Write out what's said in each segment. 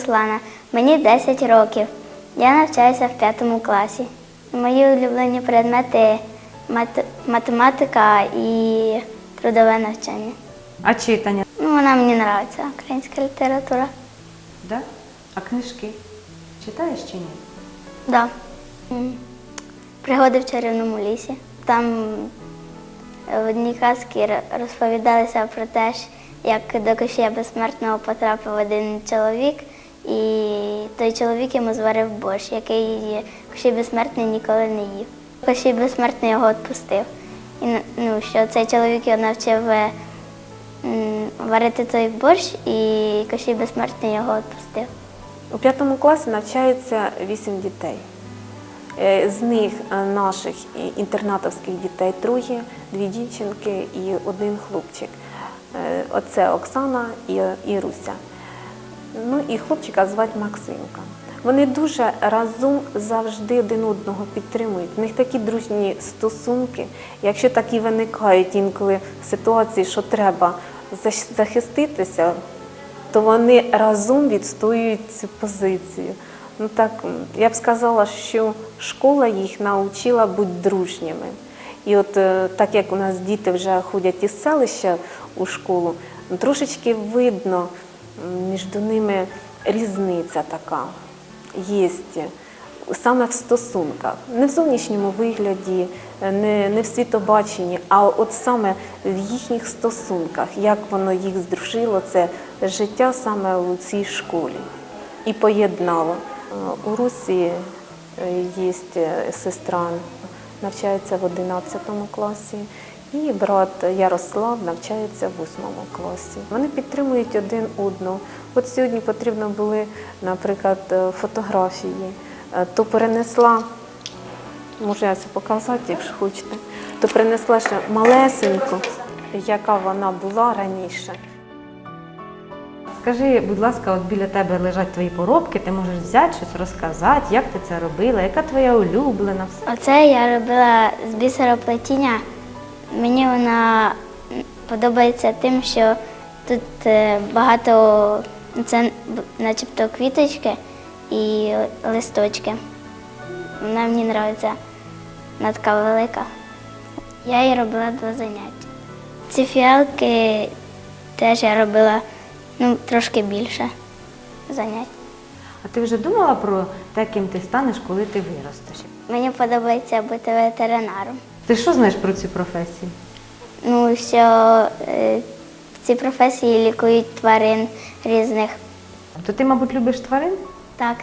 Руслана. Мені 10 років. Я навчаюся в п'ятому класі. Мої улюблені предмети мат- математика і трудове навчання. А читання? Ну, вона мені подобається, українська література. Да? А книжки? Читаєш чи ні? Да. М. Пригоди в чарівному лісі. Там в одній казці р- розповідалося про те, як до Кощія безсмертного потрапив один чоловік, і той чоловік йому зварив борщ, який Кощій безсмертний ніколи не їв. Кощій безсмертний його відпустив. І ну, що цей чоловік його навчив е, варити той борщ, і Кощій безсмертний його відпустив. У п'ятому класі навчаються вісім дітей. Е, З них е, наших інтернатовських дітей троє, дві дівчинки і один хлопчик. Оце Оксана і Руся. Ну і хлопчика звати Максимка. Вони дуже разом завжди один одного підтримують. В них такі дружні стосунки. Якщо такі виникають інколи ситуації, що треба захиститися, то вони разом відстоюють цю позицію. Ну так, я б сказала, що школа їх навчила бути дружніми. І от е, так як у нас діти вже ходять із селища у школу, трошечки видно між ними різниця така. Є саме в стосунках, не в зовнішньому вигляді, не, не в світобаченні, а от саме в їхніх стосунках, як воно їх здружило, це життя саме у цій школі. І поєднало. Е, У Русі є сестра, навчається в 11 класі, і брат Ярослав навчається в 8 класі. Вони підтримують один одного. От сьогодні потрібно були, наприклад, е, фотографії, Е, то перенесла, можу я це показати, якщо хочете, то принесла ще малесеньку, яка вона була раніше. Скажи, будь ласка, от біля тебе лежать твої поробки, ти можеш взяти щось розказати, як ти це робила, яка твоя улюблена. Оце я робила з бісероплетіння. Мені вона подобається тим, що тут е, багато це начебто квіточки і листочки. Вона мені подобається. Вона така велика. Я її робила два заняття. Ці фіалки теж я робила ну, трошки більше занять. А ти вже думала про те, ким ти станеш, коли ти виростеш? Мені подобається бути ветеринаром. Ти що знаєш про цю професію? Ну, що е, в цій професії лікують тварин різних. То ти, мабуть, любиш тварин? Так,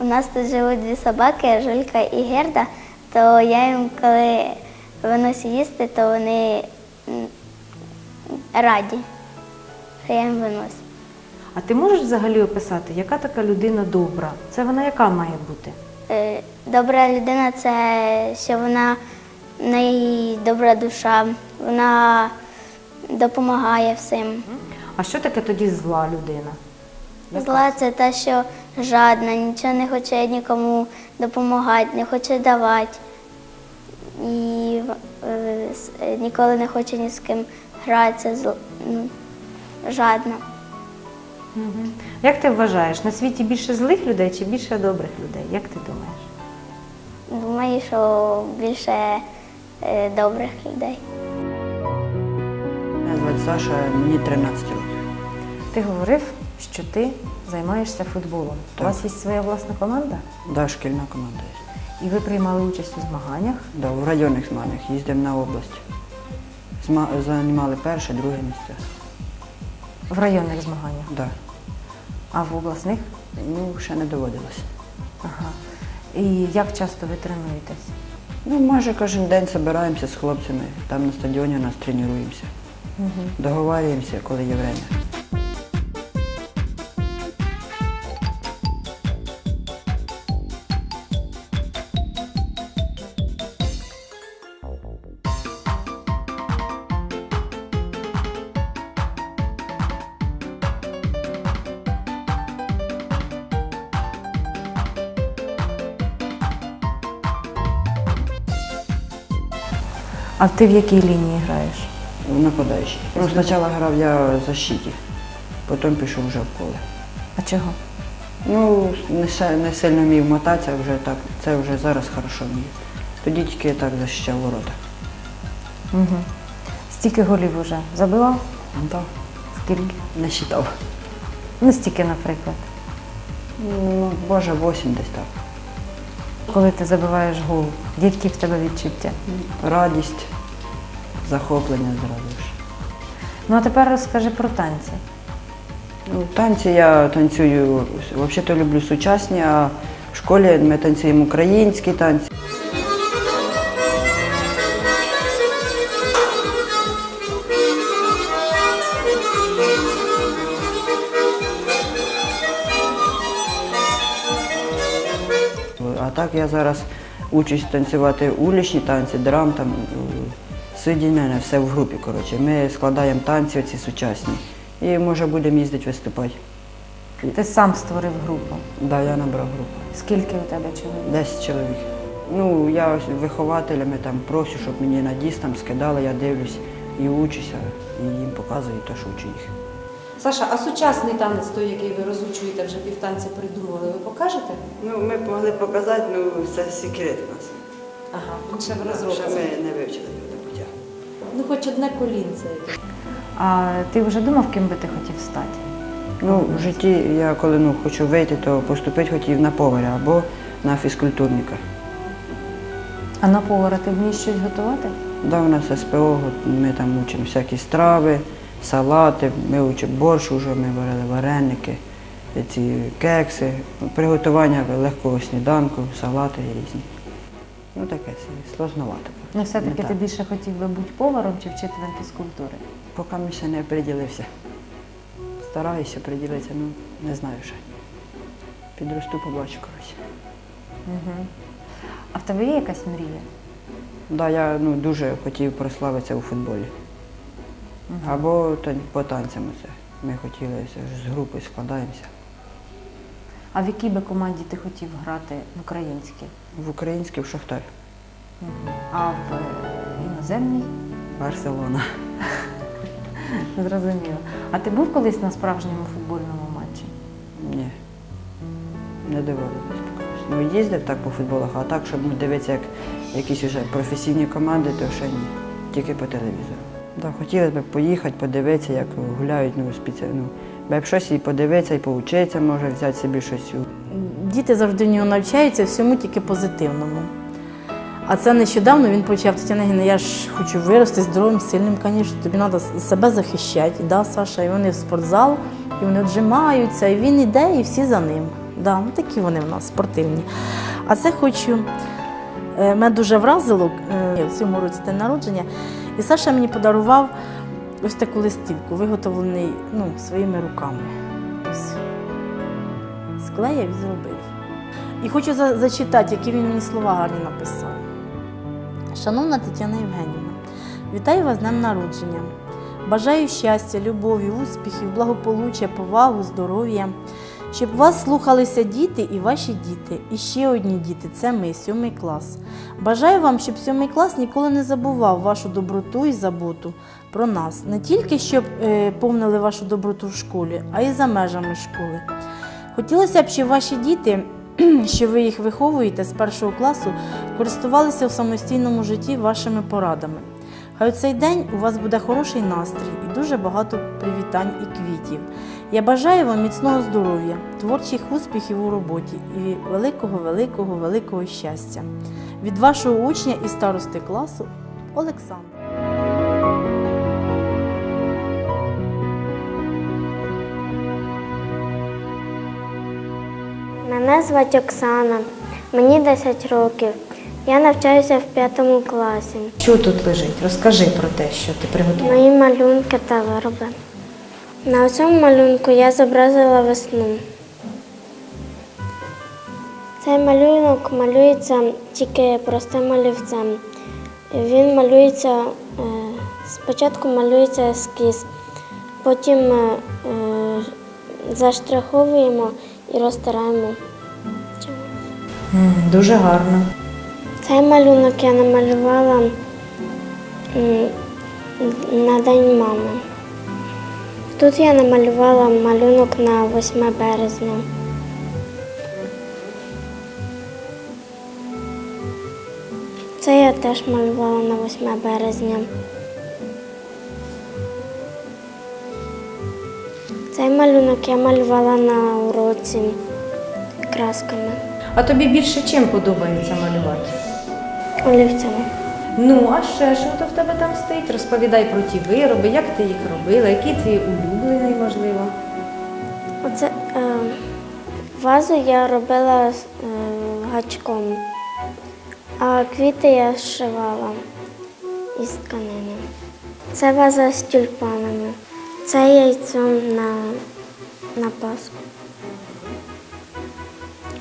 у нас тут живуть дві собаки, Жулька і Герда, то я їм, коли виношу їсти, то вони раді, що я їм виношу. А ти можеш взагалі описати, яка така людина добра? Це вона яка має бути? Е, Добра людина це що вона в неї добра душа, вона допомагає всім. А що таке тоді зла людина? Зла це те, що жадна, нічого не хоче нікому допомагати, не хоче давати. І е, е, ніколи не хоче ні з ким гратися, зл- ну, жадна. Угу. Як ти вважаєш, на світі більше злих людей чи більше добрих людей? Як ти думаєш? Думаю, що більше добрих людей. Мене звати Саша, мені 13 років. Ти говорив, що ти займаєшся футболом. У вас є своя власна команда? Да, шкільна команда є. І ви приймали участь у змаганнях. Да, в районних змаганнях їздимо на область. Зма... Займали перше, друге місце. В районних змаганнях, Да. а в обласних? Ну, ще не доводилося. Ага. І як часто ви тренуєтесь? Ну, майже кожен день збираємося з хлопцями. Там на стадіоні у нас тренуємося. Договарюємося, коли є время. А ти в якій лінії граєш? Нападаючий. Ну, спочатку грав я в защиті, потім пішов вже в поле. А чого? Ну, не, не сильно вмів мотатися, вже так. Це вже зараз хорошо вмію. Тоді тільки я так защищав ворота. Угу. Стільки голів уже забивав? Так. Скільки? Не вважав. Ну, стільки, наприклад. Ну, боже, 8 десь так. Коли ти забиваєш гол, які в тебе відчуття? Радість, захоплення зразу ж. Ну а тепер розкажи про танці. Ну, танці я танцюю, взагалі-то люблю сучасні, а в школі ми танцюємо українські танці. А так я зараз учусь танцювати улічні танці, драм, там, е, сидіння, все в групі. Коротше. Ми складаємо танці оці сучасні і може будемо їздити виступати. Ти сам створив групу. Да, я набрав групу. Скільки у тебе чоловік? 10 чоловік. Ну, я вихователями там прошу, щоб мені на діс там скидали, я дивлюсь і учуся, і їм показую те, що вчу їх. Саша, а сучасний танець, той, який ви розучуєте, вже півтанці придумали, ви покажете? Ну, ми б могли показати, ну це секрет у нас. Ага, він ще в Ще ми не вивчили до буття. Ну, хоч одне колінце. яке. А ти вже думав, ким би ти хотів стати? Ну, в житті я коли ну, хочу вийти, то поступити хотів на поваря або на фізкультурника. А на повара ти вмієш щось готувати? Да, у нас СПО, от ми там учимо всякі страви, салати, ми учимо борщ уже, ми варили вареники, ці кекси, приготування легкого сніданку, салати різні. Ну таке сложновато. Ну, все-таки ти більше хотів би бути поваром чи вчителем фізкультури? Поки ми ще не приділився. Стараюся приділитися, ну не знаю ще. Підросту, побачу, коротше. Угу. А в тебе є якась мрія? Да, я ну, дуже хотів прославитися у футболі. Або по танцям це. Ми хотіли з групою складаємося. А в якій би команді ти хотів грати в українській? В українській в Шахтар. А в е, іноземній? Барселона. Зрозуміло. А ти був колись на справжньому футбольному матчі? Ні. Не поки. Ну, їздив так по футболах, а так, щоб дивитися, як якісь вже професійні команди, то ще ні. Тільки по телевізору. Да, хотілося б поїхати, подивитися, як гуляють ну, спеціально. Б щось і подивитися, і поучитися, може взяти собі щось. Діти завжди в нього навчаються всьому тільки позитивному. А це нещодавно він почав Тетяна Гіна, я ж хочу вирости здоровим, сильним, звісно, тобі треба себе захищати. Да, Саша, і вони в спортзал, і вони отжимаються, і він іде, і всі за ним. Да, ну, такі вони в нас спортивні. А це хочу. е, Мене дуже вразило е, в цьому році день народження. І Саша мені подарував ось таку листівку, виготовлений ну, своїми руками. Ось склеїв і зробив. І хочу за- зачитати, які він мені слова гарні написав. Шановна Тетяна Євгенівна, вітаю вас з днем народження. Бажаю щастя, любові, успіхів, благополуччя, повагу, здоров'я. Щоб вас слухалися діти і ваші діти, і ще одні діти це ми, сьомий клас. Бажаю вам, щоб сьомий клас ніколи не забував вашу доброту і заботу про нас, не тільки щоб е, помнили вашу доброту в школі, а й за межами школи. Хотілося б, щоб ваші діти, що ви їх виховуєте з першого класу, користувалися в самостійному житті вашими порадами. Хай у цей день у вас буде хороший настрій і дуже багато привітань і квітів. Я бажаю вам міцного здоров'я, творчих успіхів у роботі і великого, великого, великого щастя. Від вашого учня і старости класу Олександра. Мене звати Оксана, мені 10 років. Я навчаюся в п'ятому класі. Що тут лежить? Розкажи про те, що ти приготував. Мої малюнки та вироби. На цьому малюнку я зобразила весну. Цей малюнок малюється тільки простим олівцем. Він малюється, е, спочатку малюється ескіз, потім е, е, заштриховуємо і розтираємо. М, Дуже гарно. Цей малюнок я намалювала на День мами. Тут я намалювала малюнок на 8 березня. Це я теж малювала на 8 березня. Цей малюнок я малювала на уроці красками. А тобі більше чим подобається малювати? Олівцями. Ну, а ще що то в тебе там стоїть? Розповідай про ті вироби, як ти їх робила, який твій улюблений, можливо. Оце е, вазу я робила е, гачком, а квіти я зшивала із тканини. Це ваза з тюльпанами. Це яйцо на, на Пасху.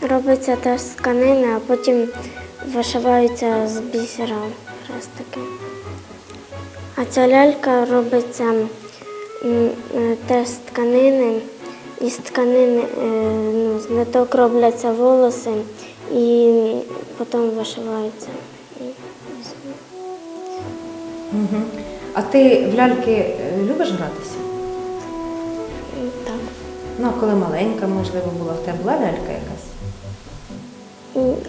Робиться теж з тканини, а потім вишиваються з бісера хрестики. А ця лялька робиться е, теж з тканини. Із тканини е, ну, з ниток робляться волоси і потім вишиваються. Угу. А ти в ляльки е, любиш гратися? Так. Ну, а коли маленька, можливо, була, в тебе була лялька якась?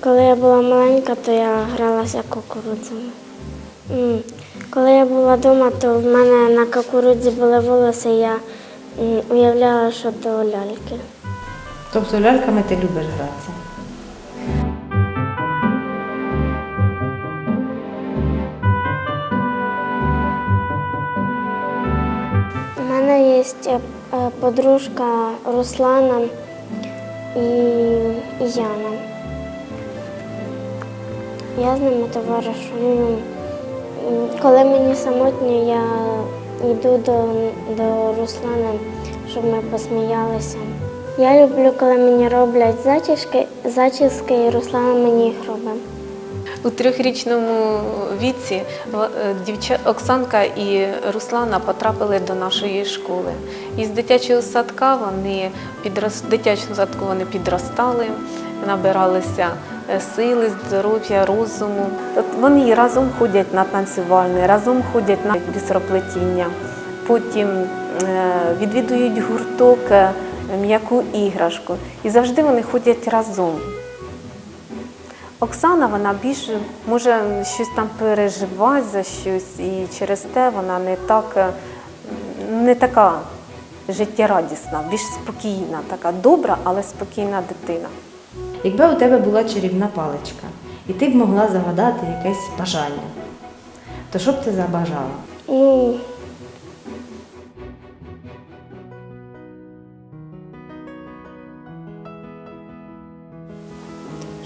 Коли я була маленька, то я гралася кукурудзями. Коли я була вдома, то в мене на кукурудзі були волоси, я уявляла, що то ляльки. Тобто ляльками ти любиш гратися? У мене є е, подружка Руслана і і Яна. Я з ними товаришую. Коли мені самотньо, я йду до, до Руслана, щоб ми посміялися. Я люблю, коли мені роблять зачіски, зачіски і Руслана мені їх робить. У трьохрічному віці е, дівча... Оксанка і Руслана потрапили до нашої школи. Із дитячого садка вони підрос... дитячого садку вони підростали, набиралися е, сили, здоров'я, розуму. От вони разом ходять на танцювальне, разом ходять на бісероплетіння, потім е, відвідують гурток е, м'яку іграшку. І завжди вони ходять разом. Оксана вона більше може щось там переживати за щось, і через те вона не так не така життєрадісна, більш спокійна, така добра, але спокійна дитина. Якби у тебе була чарівна паличка, і ти б могла загадати якесь бажання, то що б ти забажала? Ну,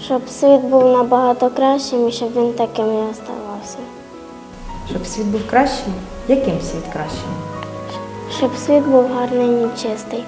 щоб світ був набагато кращим і щоб він таким і оставався. Щоб світ був кращим? Яким світ кращим? Щоб світ був гарний і чистий.